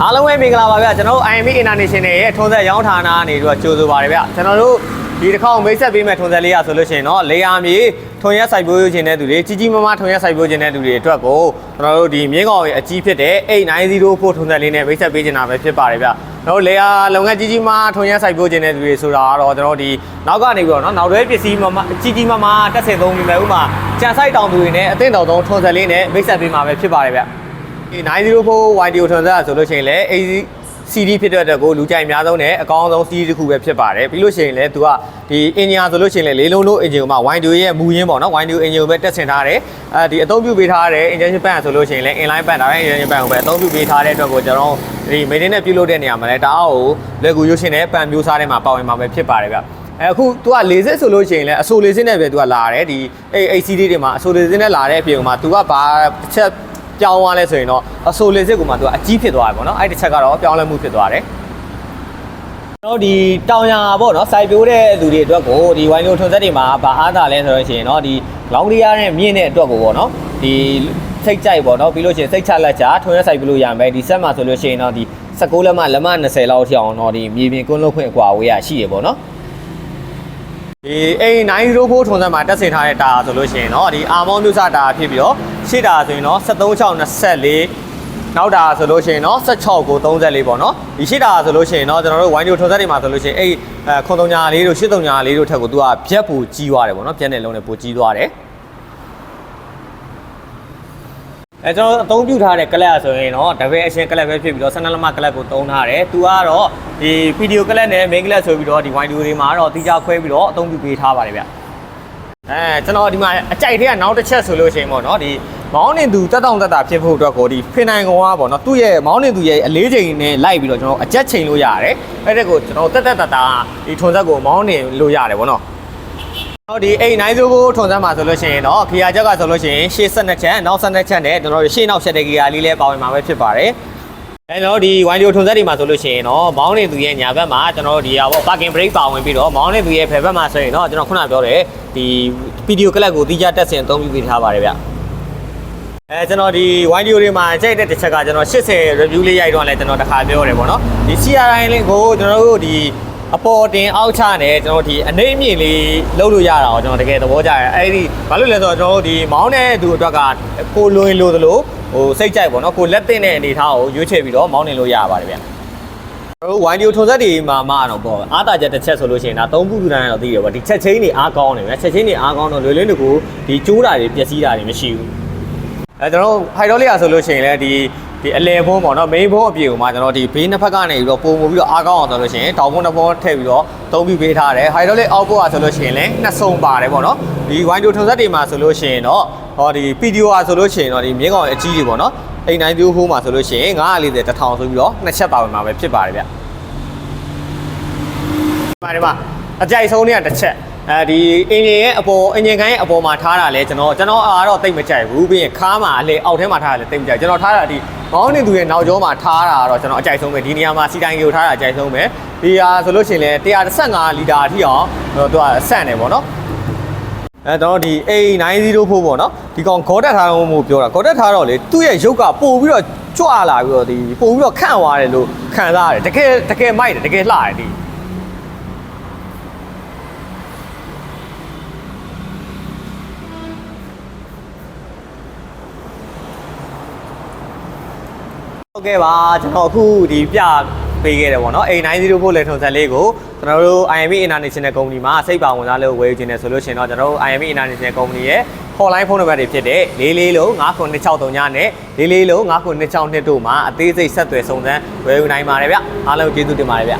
အားလုံးပဲမင်္ဂလာပါဗျကျွန်တော်တို့ IME International ရဲ့ထုံးဆက်ရောင်းဌာနကနေပြီးတော့ကြိုဆိုပါရဗျကျွန်တော်တို့ဒီတစ်ခေါက်မိတ်ဆက်ပေးမဲ့ထုံးဆက်လေးရဆိုလို့ရှိရင်တော့လေယာမြေထုံရက်စိုက်ပျိုးခြင်းတဲ့သူတွေကြီးကြီးမားမားထုံရက်စိုက်ပျိုးခြင်းတဲ့သူတွေအတွက်ကိုကျွန်တော်တို့ဒီမြင်းကောင်ရဲ့အကြီးဖြစ်တဲ့8904ထုံဆက်လေးနဲ့မိတ်ဆက်ပေးနေတာပဲဖြစ်ပါတယ်ဗျကျွန်တော်တို့လေယာလုပ်ငန်းကြီးကြီးမားထုံရက်စိုက်ပျိုးခြင်းတဲ့သူတွေဆိုတာကတော့ကျွန်တော်တို့ဒီနောက်ကနေပြီးတော့နော်နောက်တွဲပစ္စည်းမမကြီးကြီးမားမားတက်ဆင်သုံးပြီးမဲ့ဥမာကြံဆိုင်တောင်သူတွေနဲ့အသင့်တော်ဆုံးထုံဆက်လေးနဲ့မိတ်ဆက်ပေးမှာပဲဖြစ်ပါတယ်ဗျဒီ 904 YDO ထွန်ဆက်ဆိုလို့ရှိရင်လည်း AC CD ဖြစ်တဲ့အတွက်ကိုလူကြိုက်အများဆုံးနဲ့အကောင်းဆုံး CD တစ်ခုပဲဖြစ်ပါတယ်ပြီးလို့ရှိရင်လည်းသူကဒီ engine ဆိုလို့ရှိရင်လည်းလေးလုံးလို့ engine မှာ WiDo ရဲ့မူရင်းပေါ့နော် WiDo engine ကိုပဲတက်ဆင်ထားတယ်အဲဒီအသုံးပြုပေးထားတဲ့ injection pump ဆိုလို့ရှိရင်လည်း inline pump ဒါပဲ injection pump ကိုပဲအသုံးပြုပေးထားတဲ့အတွက်ကိုကျွန်တော်ဒီ maintenance ပြုလုပ်တဲ့နေရာမှာလည်းတအားကိုလွယ်ကူရွှေ့ရှင်တဲ့ pump မျိုးစားထဲမှာပါဝင်မှာပဲဖြစ်ပါတယ်ဗျအခုသူကလေစစ်ဆိုလို့ရှိရင်လည်းအဆိုလေစစ်နဲ့ပဲသူကလာတယ်ဒီ ACD တွေမှာအဆိုလေစစ်နဲ့လာတဲ့အပြင်မှာသူကဘာတစ်ချက် ပြောင်းသွားလဲဆိုရင်တော့အဆိုလေစစ်ကမှသူကအကြီးဖြစ်သွားတယ်ပေါ့နော်အဲ့ဒီတစ်ချက်ကတော့ပြောင်းလဲမှုဖြစ်သွားတယ်ကျွန်တော်ဒီတောင်ရပေါ့နော်စိုက်ပျိုးတဲ့လူတွေအတွက်ကိုဒီဝိုင်းလိုထွန်သက်တွေမှာဗာအားသာလဲဆိုလို့ရှိရင်တော့ဒီလောင်းကလေးရတဲ့မြင့်တဲ့အတွက်ကိုပေါ့နော်ဒီစိတ်ကြိုက်ပေါ့နော်ပြီးလို့ရှိရင်စိတ်ချလက်ချထွန်ရက်စိုက်ပြလို့ရမယ်ဒီဆက်မှာဆိုလို့ရှိရင်တော့ဒီ16လက်မလက်မ20လောက်ထိအောင်တော့ဒီမြေပြင်ကွန်းလုံးခွင့်အကွာဝေးရရှိရပေါ့နော် ဒီအိမ်904ထုံစံမှာတက်ဆင်ထားတဲ့တာဆိုလို့ရှိရင်เนาะဒီအာမောမျိုးစားတာဖြစ်ပြီးတော့ရှေ့တာဆိုရင်เนาะ7324နောက်တာဆိုလို့ရှိရင်เนาะ16ကို34ပေါ့เนาะဒီရှေ့တာဆိုလို့ရှိရင်เนาะကျွန်တော်တို့ဝိုင်းဒီထုံစံတွေမှာဆိုလို့ရှိရင်အဲ့အဲခွန်တုံညာလေးတို့ရှစ်တုံညာလေးတို့ထက်ကိုသူကဖြက်ပူကြီးသွားတယ်ပေါ့เนาะဖြက်တဲ့လုံးနဲ့ပူကြီးသွားတယ် အဲကျွန်တော်အသုံးပြုထားတဲ့ကလပ်ဆိုရင်တော့တပည့်အရှင်ကလပ်ပဲဖြစ်ပြီးတော့12လက်မကလပ်ကိုတုံးထားတယ်။သူကတော့ဒီဗီဒီယိုကလပ်နဲ့ main ကလပ်ဆိုပြီးတော့ဒီ wine တွေမှာတော့တီးခြားခွဲပြီးတော့အသုံးပြုပေးထားပါတယ်ဗျ။အဲကျွန်တော်ဒီမှာအကြိုက်တဲ့ကနောက်တစ်ချက်ဆိုလို့ရှိရင်ပေါ့နော်ဒီမောင်းနေသူတက်တောင့်တက်တာဖြစ်ဖို့အတွက်ကိုဒီဖင်နိုင်ကောင်ကပေါ့နော်သူ့ရဲ့မောင်းနေသူရဲ့အလေးချိန်နဲ့လိုက်ပြီးတော့ကျွန်တော်အကြက်ချိန်လို့ရတယ်။အဲ့ဒါကိုကျွန်တော်တက်တက်တတာဒီထွန်ဆက်ကိုမောင်းနေလို့ရတယ်ပေါ့နော်။ဟော ဒီအိမ်နိုင်စုကိုထုံစမ်းမှာဆိုလို့ရှိရင်တော့ခီယာချက်ကဆိုလို့ရှိရင်ရှေ့ဆက်နှစ်ချက်နောက်ဆက်နှစ်ချက်နဲ့ကျွန်တော်တို့ရှေ့နောက်ဆက်တဲ့ခီယာလေးလည်းပါဝင်မှာပဲဖြစ်ပါတယ်အဲတော့ဒီဝိုင်းဒီထုံစက်တွေမှာဆိုလို့ရှိရင်တော့မောင်းနေသူရဲ့ညာဘက်မှာကျွန်တော်တို့ဒီဟာပေါ့ parking brake ပါဝင်ပြီးတော့မောင်းနေသူရဲ့ဖယ်ဘက်မှာဆိုရင်တော့ကျွန်တော်ခုနပြောတယ်ဒီဗီဒီယိုကလပ်ကိုတိကျတက်ဆင်အသုံးပြုပေးထားပါတယ်ဗျအဲကျွန်တော်ဒီဝိုင်းဒီယိုတွေမှာကြိုက်တဲ့တစ်ချက်ကကျွန်တော်80 review လေးရိုက်တော့လဲကျွန်တော်တစ်ခါပြောတယ်ပေါ့နော်ဒီ CRI လေးကိုကျွန်တော်တို့ဒီ အပေါ်တင်အောက်ချနဲ့ကျွန်တော်ဒီအနေအမြင့်လေးလုပ်လို့ရတာကိုကျွန်တော်တကယ်သဘောကျတယ်အဲ့ဒီဘာလို့လဲဆိုတော့ကျွန်တော်တို့ဒီမောင်းတဲ့သူအတွက်ကကိုလွင်လို့သလိုဟိုစိတ်ကြိုက်ပေါ့နော်ကိုလက်တင်တဲ့အနေထားကိုရွေးချယ်ပြီးတော့မောင်းနေလို့ရပါတယ်ဗျကျွန်တော်တို့ဝိုင်းဒီယိုထုံဆက်တွေမှာမအောင်ပေါ့အားတာချက်တစ်ချက်ဆိုလို့ရှိရင်ဒါသုံးခုထူတိုင်းတော့သိတယ်ပေါ့ဒီချက်ချင်းတွေအားကောင်းတယ်ဗျချက်ချင်းတွေအားကောင်းတော့လွယ်လွယ်တကူဒီကျိုးတာတွေပျက်စီးတာတွေမရှိဘူးအဲကျွန်တော်တို့ဟိုက်ဒရိုလီယာဆိုလို့ရှိရင်လည်းဒီ ဒီအလဲဖုံးပေါ့နော် main ဖုံးအပြေကိုမှကျွန်တော်ဒီဘေးနှစ်ဖက်ကနေပြီးတော့ပုံမှုပြီးတော့အားကောင်းအောင်ဆိုလို့ရှိရင်တောင်ဖုံးတစ်ဖုံးထည့်ပြီးတော့သုံးပြီးပေးထားတယ် hydraulic output อ่ะဆိုလို့ရှိရင်လည်းနှစ်စုံပါတယ်ပေါ့နော်ဒီ wind door ထုံဆက်တွေမှာဆိုလို့ရှိရင်တော့ဟောဒီ PDO อ่ะဆိုလို့ရှိရင်တော့ဒီမြင်းကောင်အကြီးတွေပေါ့နော်အိမ်တိုင်းပြိုးဖိုးမှာဆိုလို့ရှိရင်940 1000ဆိုပြီးတော့နှစ်ချက်ပါဝင်မှာပဲဖြစ်ပါတယ်ဗျဒီမှာဒီမှာအကြိုက်ဆုံးเนี่ยတစ်ချက် အဲဒီအင်ဂျင်ရဲ့အပေါ်အင်ဂျင်ကိုင်းရဲ့အပေါ်မှာထားတာလဲကျွန်တော်ကျွန်တော်အားတော့တိတ်မကြိုက်ဘူးပြီးရင်ခါးမှာအလေအောက်ထဲမှာထားတာလဲတိတ်မကြိုက်ကျွန်တော်ထားတာဒီမောင်းနေသူရဲ့နောက်ကျောမှာထားတာတော့ကျွန်တော်အကြိုက်ဆုံးပဲဒီနေရာမှာစီတိုင်းကိုထားတာအကြိုက်ဆုံးပဲဒီဟာဆိုလို့ရှိရင်လဲ115လီတာအထိအောင်သူကဆန့်တယ်ပေါ့နော်အဲတော့ဒီ A904 ဖို့ပေါ့နော်ဒီကောင်ခေါ်တက်ထားတော့မို့ပြောတာခေါ်တက်ထားတော့လေသူ့ရဲ့ရုပ်ကပို့ပြီးတော့ကြွလာပြီးတော့ဒီပို့ပြီးတော့ခန့်သွားတယ်လို့ခံစားရတယ်တကယ်တကယ်မိုက်တယ်တကယ်လှတယ်ဒီ ဟုတ်ကဲ့ပါကျွန်တော်အခုဒီပြပေးခဲ့တယ်ပေါ့နော် A904 လေထုံဆက်လေးကိုကျွန်တော်တို့ IME International Company မှာစိတ်ပါဝင်စားလို့ဝယ်ယူခြင်းနဲ့ဆိုလို့ရှိရင်တော့ကျွန်တော်တို့ IME International Company ရဲ့ hotline ဖုန်းနံပါတ်တွေဖြစ်တဲ့44လုံး9263ညနဲ့44လုံး9262တို့မှာအသေးစိတ်ဆက်သွယ်စုံစမ်းဝယ်ယူနိုင်ပါတယ်ဗျအားလုံးကျေးဇူးတင်ပါတယ်ဗျ